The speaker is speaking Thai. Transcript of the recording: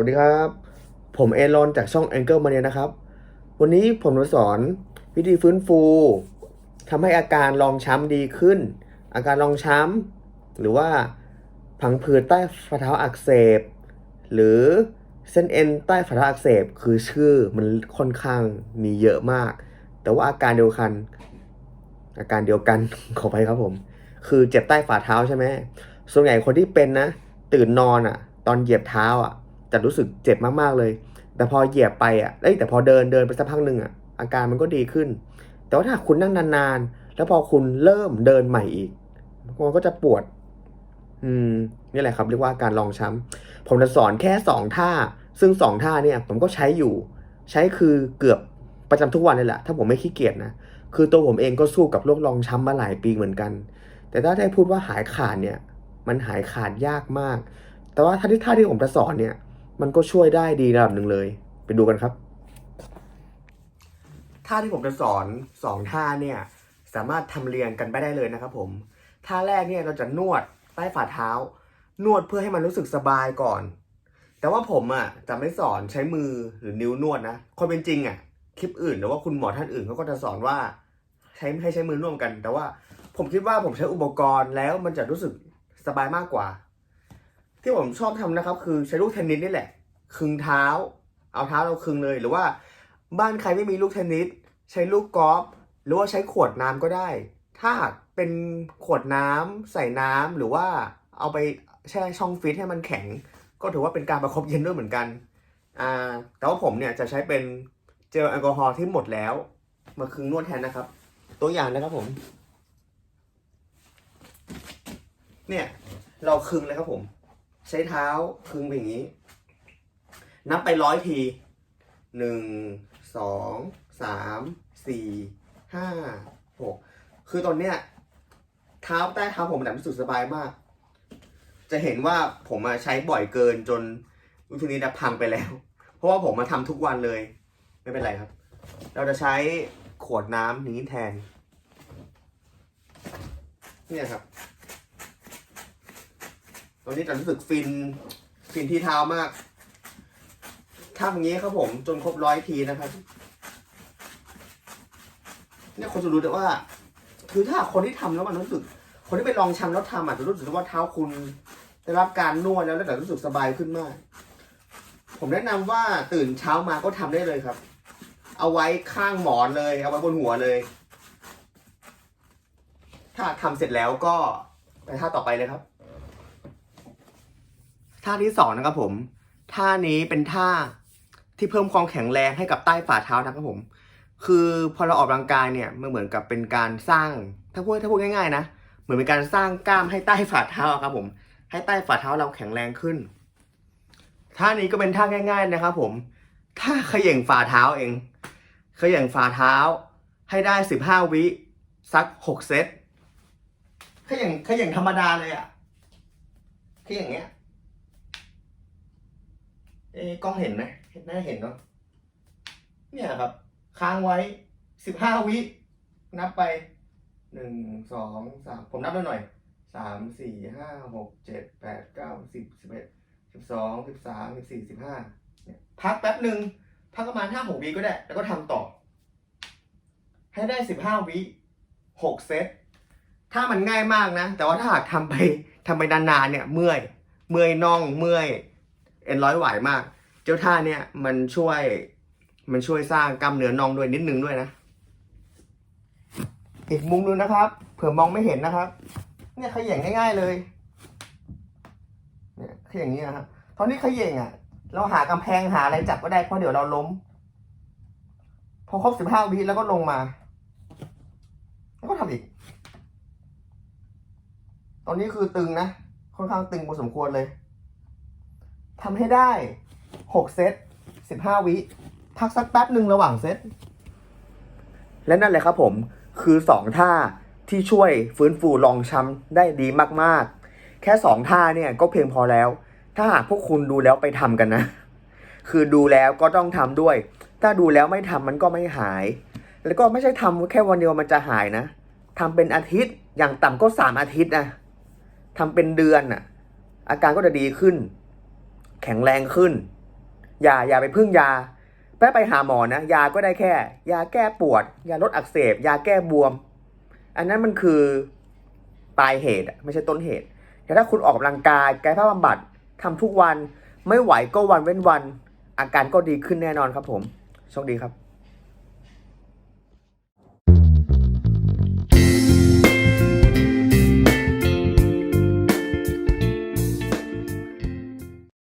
วัสดีครับ ผมเอรอนจากช่อง Angle Mania นะครับ วันนี้ผมจะสอนวิธีฟื้นฟูทำให้อาการรองช้ำดีขึ้น อาการรองช้ำหรือว่าพังผืดใต้ฝ่าเท้าอักเสบ หรือเส้นเอ็นใต้ฝ่าเท้าอักเสบ คือชื่อมันค่อนข้างมีเยอะมาก แต่ว่าอาการเดียวกัน อาการเดียวกันขอไปครับผม คือเจ็บใต้ฝ่าเท้าใช่ไหมส่วนใหญ่คนที่เป็นนะ ตื่นนอนอะ่ะ ตอนเหยียบเท้าอะ่ะ จะรู้สึกเจ็บมากๆเลย แต่พอเหยียบไปอะเอ้ยแต่พอเดินเดินไปสักพักหนึ่งอะอาการมันก็ดีขึ้น แต่ว่าถ้าคุณนั่งนานๆ แล้วพอคุณเริ่มเดินใหม่อีกมันก็จะปวด อืมนี่แหละครับเรียกว่าการรองช้ำผมจะสอนแค่สองท่า ซึ่งสองท่าเนี่ยผมก็ใช้อยู่ ใช้คือเกือบประจำทุกวันเลยแหละถ้าผมไม่ขี้เกียจนะคือตัวผมเองก็สู้กับโรครองช้ำมาหลายปีเหมือนกัน แต่ถ้าได้พูดว่าหายขาดเนี่ย มันหายขาดยากมาก แต่ว่าท่าที่ท่าที่ผมจะสอนเนี่ย มันก็ช่วยได้ดีระดับหนึ่งเลย ไปดูกันครับ ท่าที่ผมจะสอนสองท่าเนี่ยสามารถทำเรียงกันไปได้เลยนะครับผม ท่าแรกเนี่ยเราจะนวดใต้ฝ่าเท้า นวดเพื่อให้มันรู้สึกสบายก่อน แต่ว่าผมอะจะไม่สอนใช้มือหรือนิ้วนวดนะความเป็นจริงอะคลิปอื่นหรือว่าคุณหมอท่านอื่นเขาก็จะสอนว่าใช้ให้ใช้มือนวดกัน แต่ว่าผมคิดว่าผมใช้อุปกรณ์แล้วมันจะรู้สึกสบายมากกว่า ที่ผมชอบทำนะครับ คือใช้ลูกเทนนิสนี่แหละ คึงเท้า เอาเท้าเราคึงเลย หรือว่าบ้านใครไม่มีลูกเทนนิสใช้ลูกกอล์ฟหรือว่าใช้ขวดน้ำก็ได้ ถ้าเป็นขวดน้ำใส่น้ำหรือว่าเอาไปแช่ช่องฟรีซให้มันแข็ง ก็ถือว่าเป็นการประคบเย็นด้วยเหมือนกันอ่าแต่ว่าผมเนี่ยจะใช้เป็นเจลแอลกอฮอล์ที่หมดแล้ว มาคึงนวดแทนนะครับ ตัวอย่างนะครับผม เนี่ยเราคึงเลยครับผม ใช้เท้าคึงไปอย่างนี้ นับไปร้อยทีหนึ่งสองสามสี่ห้าหกคือตอนเนี้ยเท้าใต้เท้าผมแบบรู้สึกสบายมาก จะเห็นว่าผมมาใช้บ่อยเกินจนวิธีนี้นะพังไปแล้ว เพราะว่าผมมาทำทุกวันเลย ไม่เป็นไรครับ เราจะใช้ขวดน้ำนี้แทน เนี่ยครับ ตอนนี้จะรู้สึกฟิน ฟินที่เท้ามากทำอย่างนี้ครับผมจนครบร้อยทีนะครับเนี่ยคนจะรู้แต่ว่า คือถ้าคนที่ทำแล้วมันรู้สึก คนที่ไปลองชำแล้วทำอาจจะรู้สึกว่าเท้าคุณได้รับการนวดแล้วแล้วแต่รู้สึกสบายขึ้นมาก ผมแนะนำว่าตื่นเช้ามาก็ทำได้เลยครับ เอาไว้ข้างหมอนเลย เอาไว้บนหัวเลย ถ้าทำเสร็จแล้วก็ไปท่าต่อไปเลยครับ ท่าที่สองนะครับผม ท่านี้เป็นท่าที่เพิ่มความแข็งแรงให้กับใต้ฝ่าเท้านะครับผม คือพอเราออกกำลังกายเนี่ยมันเหมือนกับเป็นการสร้าง ถ้าพูดถ้าพูดง่ายๆนะ เหมือนเป็นการสร้างกล้ามให้ใต้ฝ่าเท้าครับผม ให้ใต้ฝ่าเท้าเราแข็งแรงขึ้น ท่านี้ก็เป็นท่าง่าย ๆนะครับผมถ้าเขย่งฝ่าเท้าเองเขย่งฝ่าเท้าให้ได้สิบห้าวิสักหกเซตเขย่งเขย่งธรรมดาเลยอะเขย่งเงี้ย เอ๊ะกล้องเห็นไหมเห็นน่าเห็นเนาะเนี่ยครับ ค้างไว้สิบห้าวิ นับไปหนึ่งสองสามผมนับด้วหน่อยสามสี่ห้าหกเจ็ดแปดเก้าสิบสิบเอ็ดสิบสองสิบสามสิบสี่สิบห้าเนี่ยพักแป๊บหนึ่งพักประมาณห้าหกวิก็ได้ แล้วก็ทำต่อ ให้ได้สิบห้าวิหกเซตถ้ามันง่ายมากนะ แต่ว่าถ้าหากทำไปทำไปนานๆเนี่ย เมื่อย เมื่อยน่องเมื่อย เอ็นร้อยไหวมาก เจ้าท่าเนี่ยมันช่วย มันช่วยสร้างกล้ามเนื้อน่องด้วยนิดนึงด้วยนะ อีกมุมนึงนะครับ เผื่อมองไม่เห็นนะครับ เนี่ยขย่งง่าย ๆเลย เนี่ยขย่งนี้นะครับตอนนี้ขย่งอะ เราหากำแพงหาอะไรจับก็ได้เพราะเดี๋ยวเราล้ม พอครบสิบห้าวิแล้วก็ลงมา แล้วก็ทำอีก ตอนนี้คือตึงนะ ค่อนข้างตึงพอสมควรเลย ทำให้ได้หกเซตสิบห้าวิ พักสักแป๊บหนึ่งระหว่างเซต และนั่นแหละครับผม คือสองท่าที่ช่วยฟื้นฟูรองช้ำได้ดีมากๆ แค่สองท่าเนี่ยก็เพียงพอแล้ว ถ้าหากพวกคุณดูแล้วไปทำกันนะ คือดูแล้วก็ต้องทำด้วย ถ้าดูแล้วไม่ทำมันก็ไม่หาย แล้วก็ไม่ใช่ทำแค่วันเดียวมันจะหายนะทำเป็นอาทิตย์อย่างต่ำก็สามอาทิตย์นะทำเป็นเดือนน่ะอาการก็จะดีขึ้น แข็งแรงขึ้น อย่าอย่าไปพึ่งยาแปไปหาหมอนะ ยาก็ได้แค่ ยาแก้ปวด ยาลดอักเสบ ยาแก้บวม อันนั้นมันคือปลายเหตุไม่ใช่ต้นเหตุ แต่ถ้าคุณออกกำลังกายกายภาพบำบัดทำทุกวัน ไม่ไหวก็วันเว้นวัน อาการก็ดีขึ้นแน่นอนครับผมโชคดีครับ